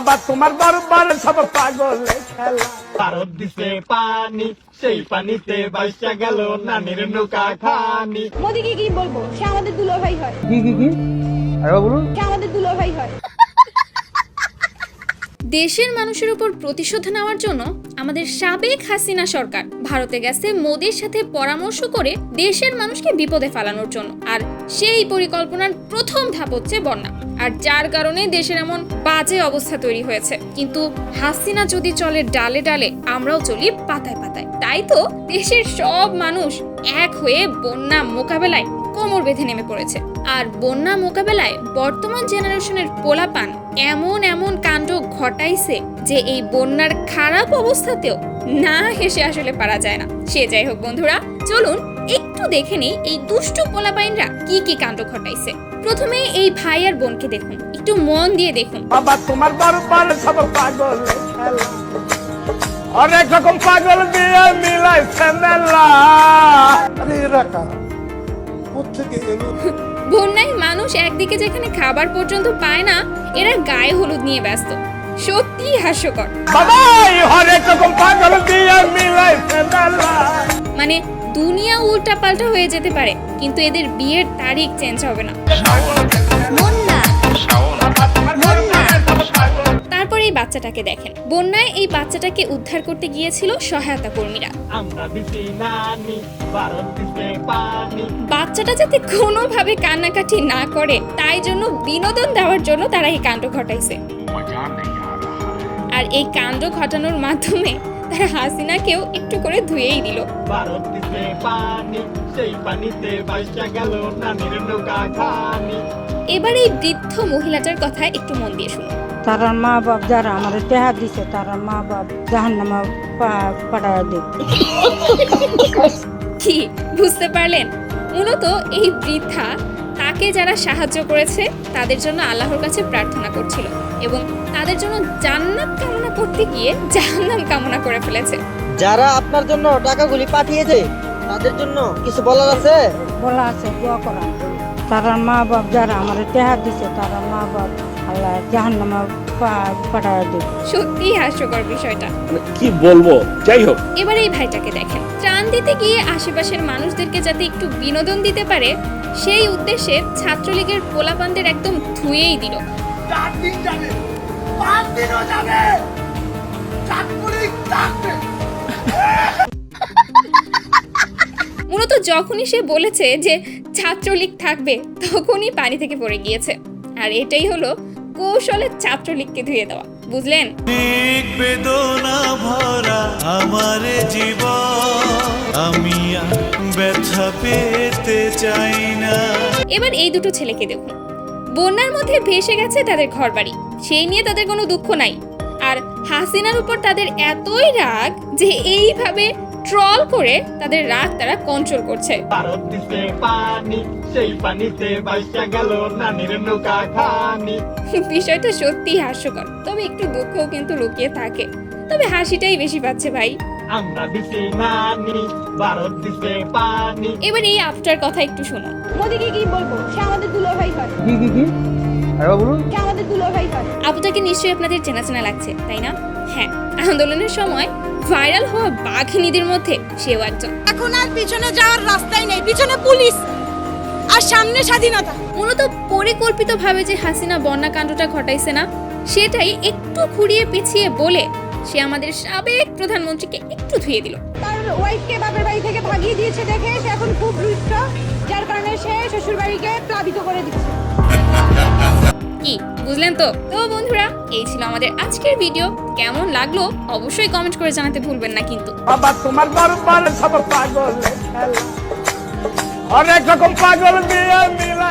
বাবা তোমার দরবার সব পাগল খেলা। ভারত দিছে পানি সেই পানিতে বাইসা গেল নানির নৌকা খানি মোদিকে কি বলব? সে আমাদের দুলাভাই হয়। কি কি কি? আরে বলুন সে আমাদের দুলাভাই হয়। দেশের মানুষের উপর প্রতিশোধ নেওয়ার জন্য আমাদের সাবেক হাসিনা সরকার ভারতে গেছে মোদির সাথে পরামর্শ করে দেশের মানুষকে বিপদে ফেলানোর জন্য। আর সেই পরিকল্পনার প্রথম ধাপ হচ্ছে বন্যা। আর যার কারণে দেশের এমন বাজে অবস্থা তৈরি হয়েছে। কিন্তু হাসিনা যদি চলে ডালে ডালে, আমরাও চলি পাতায় পাতায়। তাই তো দেশের সব মানুষ এক হয়ে বন্যা মোকাবেলায় কোমর বেঁধে নেমে পড়েছে। আর বন্যা মোকাবেলায় বর্তমান জেনারেশনের পোলাপান এমন এমন কাণ্ড ঘটাইছে যে এই বন্যার খারাপ অবস্থাতেও না হেসে আসলে পারা যায় না। সে যাই হোক বন্ধুরা, চলুন একটু দেখে নিই এই দুষ্টু পোলাপাইনরা কি কি কাণ্ড ঘটাইছে। প্রথমে এই ভাই আর বোনকে দেখুন, একটু মন দিয়ে দেখুন। বাবা, তোমার সব পাগলে অনেক রকম পাগল দিয়ে এরা এলো। বন্যায় মানুষ একদিকে যেখানে খাবার পর্যন্ত পায় না এরা গায়ে হলুদ নিয়ে ব্যস্ত। সত্যি হাস্যকর। বাবাই হরেক রকম পাগল দিয়ে মিলাইছে মানে দুনিয়া উল্টা পাল্টা হয়ে যেতে পারে কিন্তু এদের বিয়ের তারিখ চেঞ্জ হবে না। এই বাচ্চাটাকে দেখেন। বন্যায় এই বাচ্চাটাকে উদ্ধার করতে গিয়েছিল সহায়তা কর্মীরা। বাচ্চাটা যাতে কোনোভাবে কান্নাকাটি না করে তাই জন্য বিনোদন দেওয়ার জন্য তারা এই কাণ্ড ঘটাইছে। আর এই কাণ্ড ঘটানোর মাধ্যমে তারা হাসিনাকেও একটু করে ধুয়েই দিল। এবার এই বৃদ্ধ মহিলাটার কথা একটু মন দিয়ে শুনুন। তার মা বাপ যারা আমার টেহা দিছে তারা মা বাপ জাহান নামা পাঠায় দেব কি বুঝতে পারলেন? মূলত এই বৃদ্ধা তাকে যারা সাহায্য করেছে তাদের জন্য আল্লাহর কাছে প্রার্থনা করছিল এবং তাদের জন্য জান্নাত কামনা করতে গিয়ে জাহান্নাম কামনা করে ফেলেছে। যারা আপনার জন্য টাকাগুলি পাঠিয়েছে তাদের জন্য কিছু বলার আছে? বলা আছে দোয়া করা। তারা মা বাপ যারা আমার টেহা দিছে তারা মা বাপ আল্লাহ জাহান নামা পাঠায় দেব সত্যি হাস্যকর বিষয়টা। মানে কি বলব? যাই হোক। এবার এই ভাইটাকে দেখেন। ত্রাণ দিতে গিয়ে আশেপাশের মানুষদেরকে যাতে একটু বিনোদন দিতে পারে সেই উদ্দেশ্যে ছাত্রলীগের পোলাপানদের একদম ধুয়েই দিল। চার দিন যাবে। পাঁচ দিনও যাবে। থাকবে। মূলত যখনই সে বলেছে যে ছাত্রলীগ থাকবে তখনই পানি থেকে পড়ে গিয়েছে। আর এটাই হলো কৌশলে ছাত্রলীগকে ধুয়ে দেওয়া বুঝলেন? বেদনা ভরা আমার জীবন আমি ব্যথা পেতে চাই না। এবার এই দুটো ছেলেকে দেখুন। বন্যার মধ্যে ভেসে গেছে তাদের ঘরবাড়ি সেই নিয়ে তাদের কোনো দুঃখ নাই। আর হাসিনার উপর তাদের এতই রাগ যে এইভাবে ট্রল করে তাদের রাগ তারা কন্ট্রোল করছে। ভারত দিছে পানি সেই পানিতে বাইসা গেল নানির নৌকা খানি বিষয়টা সত্যি হাস্যকর। তবে একটু দুঃখও কিন্তু লুকিয়ে থাকে। তবে হাসিটাই বেশি পাচ্ছে ভাই। এবার এই আফটার কথা একটু শোনো। মোদিকে কি বলব? সে আমাদের দুলাভাই হয়। কি কি কি? আরে বলুন। সে আমাদের দুলাভাই হয়। আপুটাকে নিশ্চয়ই আপনাদের চেনা চেনা লাগছে তাই না? হ্যাঁ আন্দোলনের সময় ভাইরাল হওয়া বাঘিনীদের মধ্যে সেও একজন। এখন আর পিছনে যাওয়ার রাস্তাই নেই পিছনে পুলিশ আর সামনে স্বাধীনতা। মূলত পরিকল্পিতভাবে যে হাসিনা বন্যা কাণ্ডটা ঘটাইছে না সেটাই একটু ঘুরিয়ে পিছিয়ে বলে সে আমাদের সাবেক প্রধানমন্ত্রীকে একটু ধুয়ে দিল। তার ওয়াইফকে বাপের বাড়ি থেকে ভাগিয়ে দিয়েছে দেখে সে এখন খুব রুষ্ট যার কারণে সে শ্বশুর বাড়িকে প্লাবিত করে দিচ্ছে। কি, বুঝলেন তো? তো বন্ধুরা, এই ছিল আমাদের আজকের ভিডিও কেমন লাগল অবশ্যই কমেন্ট করে জানাতে ভুলবেন না কিন্তু। বাবা, তোমার বারবার সব পাগল অনেক রকম পাগল মিলাই মেলা